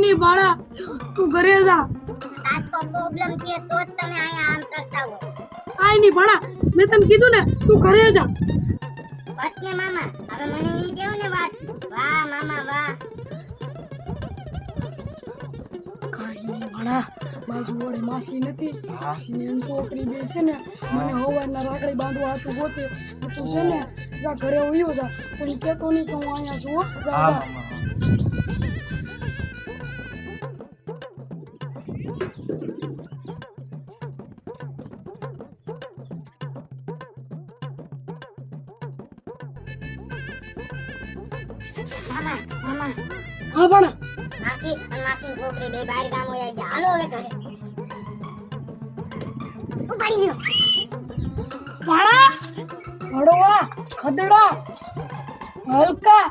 નહીં ભાણા તું ઘરે જા. આજ તો પ્રોબ્લેમ છે તો જ તમે આયા આમ કરતા હો. કાંઈ નહીં ભાણા મેં તને કીધું ને તું ઘરે જા. વાત ને મામા હવે મને નહીં દેવું ને વાત? વાહ મામા વાહ. ભાણા બાજુ વળી માસી નથી. ને છોકરી બે છે ને મને હવારના રાખડી બાંધવા હતું ગોતે. તું છે ને જા ઘરે ઉયો જા. કોઈ કહેતો નહીં કે હું અહીંયા છું હો. જા હા જા. ભાણા માસી અને માસીની છોકરી બે બહાર ગામ હોય ગયા હાલો હવે ઘરે. ઉપાડી ગયો. ભાણા ભડવા ખદડા હલકા.